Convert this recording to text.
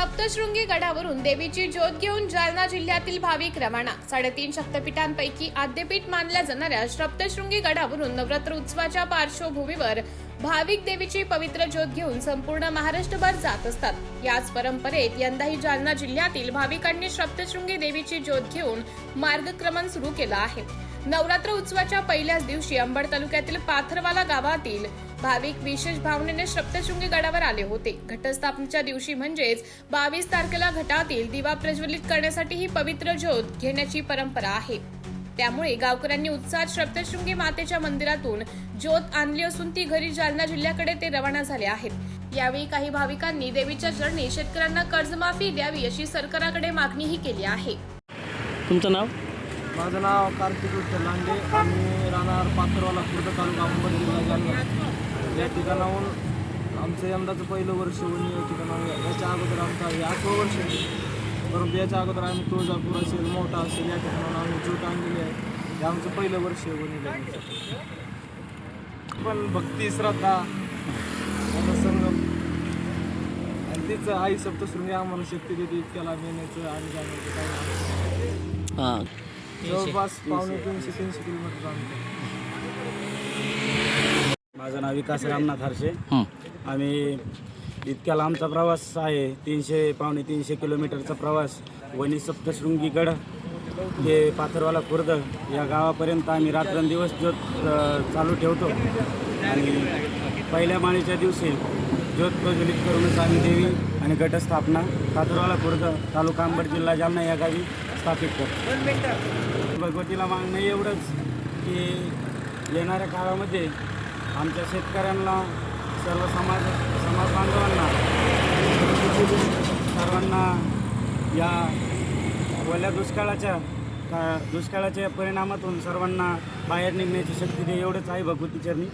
सप्तशृंगी गडावरून देवीची ज्योत घेऊन जालना जिल्ह्यातील भाविक रवाना साडेतीन शक्तपीठांपैकी आद्यपीठ मानल्या जाणाऱ्या सप्तशृंगी गडावरून नवरात्र उत्सवाच्या पार्श्वभूमीवर भाविक देवीची पवित्र ज्योत घेऊन संपूर्ण महाराष्ट्रभर जात असतात. याच परंपरेत यंदाही जालना जिल्ह्यातील भाविकांनी सप्तशृंगी देवीची ज्योत घेऊन मार्गक्रमण सुरू केलं आहे. नवरात्र उत्सवाच्या पहिल्याच दिवशी अंबड तालुक्यातील पाथरवाला गावातील भाविक विशेष भावनेने सप्तशृंगी गडावर आले होते. घटस्थापनेच्या दिवशी म्हणजेच बावीस तारखेला घटातील दिवा प्रज्वलित करण्यासाठी ही पवित्र ज्योत घेण्याची परंपरा आहे. त्यामुळे गावकऱ्यांनी उत्साहात सप्तशृंगी मातेच्या मंदिरातून ज्योत आणली असून ती घरी जालना जिल्ह्याकडे ते रवाना झाले आहेत. यावेळी काही भाविकांनी देवीच्या चरणी शेतकऱ्यांना कर्जमाफी द्यावी अशी सरकारकडे मागणीही केली आहे. तुमचं नाव? माझं नाव कार्तिक विठ्ठल लांडे आम्ही राहणार पाथरवाला खुर्द तालुका अंबड जिल्हा जालना. या ठिकाणाहून आमचं यंदाचं पहिलं वर्ष होऊन या ठिकाणाहून याच्या अगोदर आमचं हे आठवं वर्ष आहे. परंतु याच्या अगोदर आम्ही तुळजापूर असेल मोठा असेल या ठिकाणाहून आम्ही जूट आणलेली आहे. हे आमचं पहिलं वर्ष आहे पण भक्ती श्रद्धा याचा संगम आणि तीच आई सप्तशृंगी आम्हाला शक्ती देते इतक्याला नेण्याचं आणि जाण्याचं काय हां. जवळपास पावणे तीनशे. तीनशे किलोमीटर माझं नाव विकास रामनाथ हरशे हं. आम्ही इतक्याला आमचा प्रवास आहे तीनशे पावणे तीनशे किलोमीटरचा प्रवास. वणी सप्तशृंगी गड ते पाथरवाला खुर्द या गावापर्यंत आम्ही रात्रंदिवस ज्योत चालू ठेवतो. आणि पहिल्या माळीच्या दिवशी ज्योत प्रज्वलित करूनच आम्ही देवी आणि घटस्थापना पाथरवाला खुर्द तालुका अंबड जिल्हा जालना या गावी स्थापित करतो भगवतीला मागणं एवढंच की येणाऱ्या काळामध्ये आमच्या शेतकऱ्यांना सर्व समाज समाज बांधवांना सर्वांना या ओल्या दुष्काळाच्या का दुष्काळाच्या परिणामातून सर्वांना बाहेर निघण्याची शक्ती दे एवढंच आहे भगवती चरणी